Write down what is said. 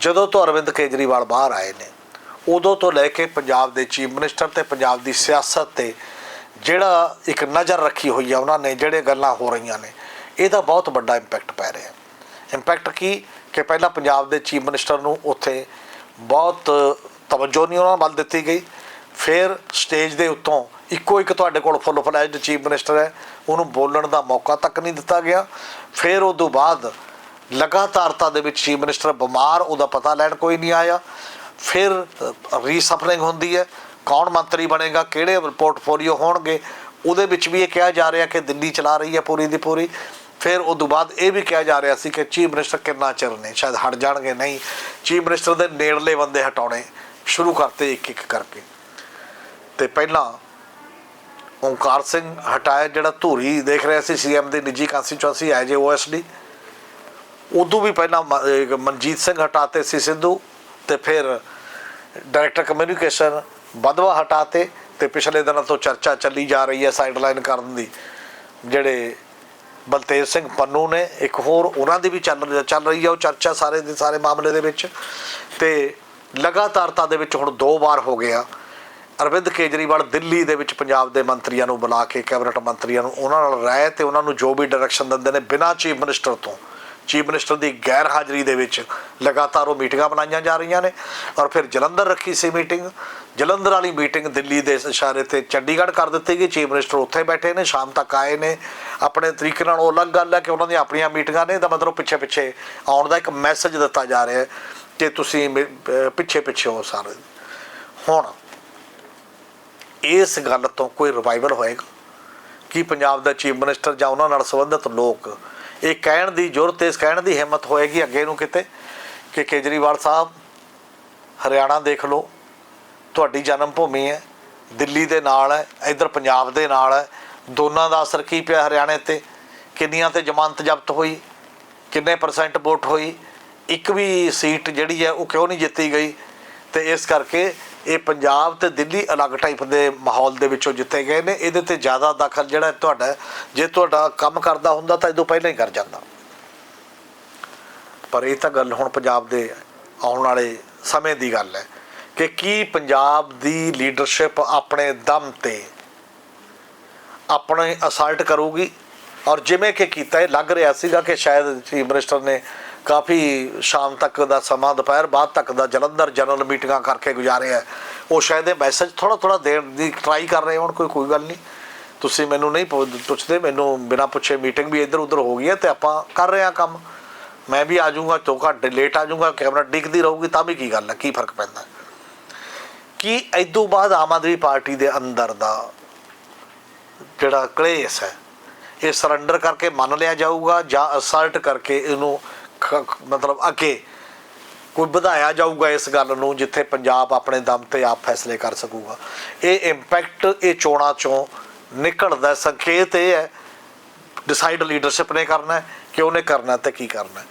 ਜਦੋਂ ਤੋਂ ਅਰਵਿੰਦ ਕੇਜਰੀਵਾਲ ਬਾਹਰ ਆਏ ਨੇ, ਉਦੋਂ ਤੋਂ ਲੈ ਕੇ ਪੰਜਾਬ ਦੇ ਚੀਫ ਮਿਨਿਸਟਰ ਤੇ ਪੰਜਾਬ ਦੀ ਸਿਆਸਤ ਤੇ ਜਿਹੜਾ ਇੱਕ ਨਜ਼ਰ ਰੱਖੀ ਹੋਈ ਆ ਉਹਨਾਂ ਨੇ, ਜਿਹੜੇ ਗੱਲਾਂ ਹੋ ਰਹੀਆਂ ਨੇ, ਇਹਦਾ ਬਹੁਤ ਵੱਡਾ ਇੰਪੈਕਟ ਪੈ ਰਿਹਾ। ਇੰਪੈਕਟ ਕੀ? ਕਿ ਪਹਿਲਾਂ ਪੰਜਾਬ ਦੇ ਚੀਫ ਮਿਨਿਸਟਰ ਨੂੰ ਉੱਥੇ ਬਹੁਤ ਤਵੱਜੋ ਨਹੀਂ ਉਹਨਾਂ ਵੱਲ ਦਿੱਤੀ ਗਈ, ਫਿਰ ਸਟੇਜ ਦੇ ਉੱਤੋਂ ਇੱਕੋ ਇੱਕ ਤੁਹਾਡੇ ਕੋਲ ਫੁੱਲ ਫਲੈਜਡ ਚੀਫ ਮਿਨਿਸਟਰ ਹੈ, ਉਹਨੂੰ ਬੋਲਣ ਦਾ ਮੌਕਾ ਤੱਕ ਨਹੀਂ ਦਿੱਤਾ ਗਿਆ, ਫਿਰ ਉਸ ਤੋਂ ਬਾਅਦ ਲਗਾਤਾਰਤਾ ਦੇ ਵਿੱਚ ਚੀਫ ਮਿਨਿਸਟਰ ਬਿਮਾਰ, ਉਹਦਾ ਪਤਾ ਲੈਣ ਕੋਈ ਨਹੀਂ ਆਇਆ। ਫਿਰ ਰੀਸਫਲਿੰਗ ਹੁੰਦੀ ਹੈ। ਕੌਣ ਮੰਤਰੀ ਬਣੇਗਾ, ਕਿਹੜੇ ਪੋਰਟਫੋਲੀਓ ਹੋਣਗੇ? ਉਹਦੇ ਵਿੱਚ ਵੀ ਇਹ ਕਿਹਾ ਜਾ ਰਿਹਾ ਕਿ ਦਿੱਲੀ ਚਲਾ ਰਹੀ ਹੈ ਪੂਰੀ ਦੀ ਪੂਰੀ। ਫਿਰ ਉਸ ਤੋਂ ਬਾਅਦ ਇਹ ਵੀ ਕਿਹਾ ਜਾ ਰਿਹਾ ਸੀ ਕਿ ਚੀਫ ਮਿਨਿਸਟਰ ਕਿੰਨਾ ਚਿਰ ਨੇ? ਸ਼ਾਇਦ ਹਟ ਜਾਣਗੇ, ਨਹੀਂ। ਚੀਫ ਮਿਨਿਸਟਰ ਦੇ ਨੇੜਲੇ ਬੰਦੇ ਹਟਾਉਣੇ ਸ਼ੁਰੂ ਕਰਤੇ ਇੱਕ ਇੱਕ ਕਰਕੇ। ਤੇ ਪਹਿਲਾਂ ਓਂਕਾਰ ਸਿੰਘ ਹਟਾਇਆ, ਜਿਹੜਾ ਧੂਰੀ ਦੇਖ ਰਿਹਾ ਸੀ ਸੀਐਮ ਦੀ ਨਿੱਜੀ ਕੰਸਟੀਚੁਐਂਸੀ ਐਜ ਏ ਓਐਸਡੀ ਉਦੋਂ ਵੀ ਪਹਿਲਾਂ ਮਨਜੀਤ ਸਿੰਘ ਹਟਾਤੇ ਸੀ ਸਿੱਧੂ ਤੇ ਫਿਰ ਡਾਇਰੈਕਟਰ ਕਮਿਊਨੀਕੇਸ਼ਨ ਬਦਵਾ ਹਟਾਤੇ ਤੇ ਪਿਛਲੇ ਦਿਨਾਂ ਤੋਂ ਚਰਚਾ ਚੱਲੀ ਜਾ ਰਹੀ ਹੈ ਸਾਈਡਲਾਈਨ ਕਰਨ ਦੀ, ਜਿਹੜੇ ਬਲਤੇਜ ਸਿੰਘ ਪੰਨੂ ਨੇ, ਇੱਕ ਹੋਰ ਉਹਨਾਂ ਦੀ ਵੀ ਚੱਲ ਚੱਲ ਰਹੀ ਹੈ ਉਹ ਚਰਚਾ ਸਾਰੇ ਦੇ ਸਾਰੇ ਮਾਮਲੇ ਦੇ ਵਿੱਚ ਤੇ ਲਗਾਤਾਰਤਾ ਦੇ ਵਿੱਚ ਹੁਣ ਦੋ ਵਾਰ ਹੋ ਗਿਆ। ਅਰਵਿੰਦ ਕੇਜਰੀਵਾਲ ਦਿੱਲੀ ਦੇ ਵਿੱਚ ਪੰਜਾਬ ਦੇ ਮੰਤਰੀਆਂ ਨੂੰ ਬੁਲਾ ਕੇ, ਕੈਬਨਿਟ ਮੰਤਰੀਆਂ ਨੂੰ ਉਹਨਾਂ ਨਾਲ ਰਾਏ ਤੇ ਉਹਨਾਂ ਨੂੰ ਜੋ ਵੀ ਡਾਇਰੈਕਸ਼ਨ ਦਿੰਦੇ ਨੇ ਬਿਨਾਂ ਚੀਫ ਮਿਨਿਸਟਰ ਤੋਂ। ਚੀਫ ਮਿਨਿਸਟਰ ਦੀ ਗੈਰ ਹਾਜ਼ਰੀ ਦੇ ਵਿੱਚ ਲਗਾਤਾਰ ਉਹ ਮੀਟਿੰਗਾਂ ਬਣਾਈਆਂ ਜਾ ਰਹੀਆਂ ਨੇ ਔਰ ਫਿਰ ਜਲੰਧਰ ਰੱਖੀ ਸੀ ਮੀਟਿੰਗ। ਜਲੰਧਰ ਵਾਲੀ ਮੀਟਿੰਗ ਦਿੱਲੀ ਦੇ ਇਸ਼ਾਰੇ ਤੇ ਚੰਡੀਗੜ੍ਹ ਕਰ ਦਿੱਤੀ ਗਈ। ਚੀਫ ਮਿਨਿਸਟਰ ਉੱਥੇ ਬੈਠੇ ਨੇ, ਸ਼ਾਮ ਤੱਕ ਆਏ ਨੇ। ਆਪਣੇ ਤਰੀਕੇ ਨਾਲ ਉਹ ਅਲੱਗ ਗੱਲ ਹੈ ਕਿ ਉਹਨਾਂ ਦੀਆਂ ਆਪਣੀਆਂ ਮੀਟਿੰਗਾਂ ਨੇ ਤਾਂ ਮਤਲਬ ਪਿੱਛੇ ਪਿੱਛੇ ਆਉਣ ਦਾ ਇੱਕ ਮੈਸੇਜ ਦਿੱਤਾ ਜਾ ਰਿਹਾ ਹੈ ਕਿ ਤੁਸੀਂ ਪਿੱਛੇ ਪਿੱਛੇ ਹੋ ਸਾਰੇ। ਹੁਣ ਇਸ ਗੱਲ ਤੋਂ ਕੋਈ ਰਿਵਾਈਵਲ ਹੋਏਗਾ? ਕਿ ਪੰਜਾਬ ਦਾ ਚੀਫ ਮਿਨਿਸਟਰ ਜਾਂ ਉਹਨਾਂ ਨਾਲ ਸੰਬੰਧਿਤ ਲੋਕ ਇਹ ਕਹਿਣ ਦੀ ਜ਼ਰੂਰਤ, ਇਸ ਕਹਿਣ ਦੀ ਹਿੰਮਤ ਹੋਏਗੀ ਅੱਗੇ ਨੂੰ ਕਿਤੇ ਕਿ ਕੇਜਰੀਵਾਲ ਸਾਹਿਬ, ਹਰਿਆਣਾ ਦੇਖ ਲਓ, ਤੁਹਾਡੀ ਜਨਮ ਭੂਮੀ ਹੈ, ਦਿੱਲੀ ਦੇ ਨਾਲ ਹੈ, ਇਧਰ ਪੰਜਾਬ ਦੇ ਨਾਲ ਹੈ, ਦੋਨਾਂ ਦਾ ਅਸਰ ਕੀ ਪਿਆ ਹਰਿਆਣੇ ਤੇ? ਕਿੰਨੀਆਂ ਤੇ ਜ਼ਮਾਨਤ ਜ਼ਬਤ ਹੋਈ? ਕਿੰਨੇ ਪਰਸੈਂਟ ਵੋਟ ਹੋਈ? ਇੱਕ ਵੀ ਸੀਟ ਜਿਹੜੀ ਹੈ ਉਹ ਕਿਉਂ ਨਹੀਂ ਜਿੱਤੀ ਗਈ? ਤੇ ਇਸ ਕਰਕੇ ਇਹ ਪੰਜਾਬ ਤੇ ਦਿੱਲੀ ਅਲੱਗ ਟਾਈਪ ਦੇ ਮਾਹੌਲ ਦੇ ਵਿੱਚੋਂ ਜਿੱਤੇ ਗਏ ਨੇ। ਇਹਦੇ ਤੇ ਜ਼ਿਆਦਾ ਦਖਲ ਜਿਹੜਾ ਤੁਹਾਡਾ, ਜੇ ਤੁਹਾਡਾ ਕੰਮ ਕਰਦਾ ਹੁੰਦਾ ਤਾਂ ਇਦੋਂ ਪਹਿਲਾਂ ਹੀ ਕਰ ਜਾਂਦਾ। ਪਰ ਇਹ ਤਾਂ ਗੱਲ ਹੁਣ ਪੰਜਾਬ ਦੇ ਆਉਣ ਵਾਲੇ ਸਮੇਂ ਦੀ ਗੱਲ ਹੈ ਕਿ ਕੀ ਪੰਜਾਬ ਦੀ ਲੀਡਰਸ਼ਿਪ ਆਪਣੇ ਦਮ ਤੇ ਆਪਣੇ ਅਸਲਟ ਕਰੂਗੀ? ਔਰ ਜਿਵੇਂ ਕਿ ਕੀਤਾ ਇਹ ਲੱਗ ਰਿਹਾ ਸੀਗਾ ਕਿ ਸ਼ਾਇਦ ਚੀਫ ਮਿਨਿਸਟਰ ਨੇ ਕਾਫੀ ਸ਼ਾਮ ਤੱਕ ਦਾ ਸਮਾਂ, ਦੁਪਹਿਰ ਬਾਅਦ ਤੱਕ ਦਾ ਜਲੰਧਰ ਜਨਰਲ ਮੀਟਿੰਗਾਂ ਕਰਕੇ ਗੁਜ਼ਾਰਿਆ ਉਹ ਸ਼ਾਇਦ ਇਹ ਮੈਸੇਜ ਥੋੜਾ ਥੋੜਾ ਦੇਣ ਦੀ ਟਰਾਈ ਕਰ ਰਹੇ ਹੋਣ, ਕੋਈ ਕੋਈ ਗੱਲ ਨਹੀਂ। ਤੁਸੀਂ ਮੈਨੂੰ ਨਹੀਂ ਪੁੱਛ- ਪੁੱਛਦੇ, ਮੈਨੂੰ ਬਿਨਾਂ ਪੁੱਛੇ ਮੀਟਿੰਗ ਵੀ ਇੱਧਰ ਉੱਧਰ ਹੋ ਗਈ ਹੈ ਤੇ ਆਪਾਂ ਕਰ ਰਹੇ ਹਾਂ ਕੰਮ। ਮੈਂ ਵੀ ਆ ਜਾਊਂਗਾ ਦੋ ਘੰਟੇ ਲੇਟ ਆ ਜਾਊਂਗਾ ਕੈਮਰਾ ਡਿੱਗਦੀ ਰਹੂਗੀ, ਤਾਂ ਵੀ ਕੀ ਗੱਲ ਹੈ, ਕੀ ਫ਼ਰਕ ਪੈਂਦਾ ਕੀ ਇਦੋਂ ਬਾਅਦ ਆਮ ਆਦਮੀ ਪਾਰਟੀ ਦੇ ਅੰਦਰ ਦਾ ਜਿਹੜਾ ਕਲੇਸ਼ ਹੈ ਇਹ ਸਰੈਂਡਰ ਕਰਕੇ ਮੰਨ ਲਿਆ ਜਾਊਗਾ ਜਾਂ ਅਸਲਟ ਕਰਕੇ ਇਹਨੂੰ ਮਤਲਬ ਅੱਗੇ ਕੋਈ ਵਧਾਇਆ ਜਾਊਗਾ ਇਸ ਗੱਲ ਨੂੰ ਜਿੱਥੇ ਪੰਜਾਬ ਆਪਣੇ ਦਮ ਤੇ ਆਪ ਫੈਸਲੇ ਕਰ ਸਕੂਗਾ। ਇਹ ਇੰਪੈਕਟ ਇਹ ਚੋਣਾਂ ਚੋਂ ਨਿਕਲਦਾ ਸੰਕੇਤ ਇਹ ਹੈ ਡਿਸਾਈਡ ਲੀਡਰਸ਼ਿਪ ਨੇ ਕਰਨਾ ਕਿ ਉਹਨੇ ਕਰਨਾ ਤੇ ਕੀ ਕਰਨਾ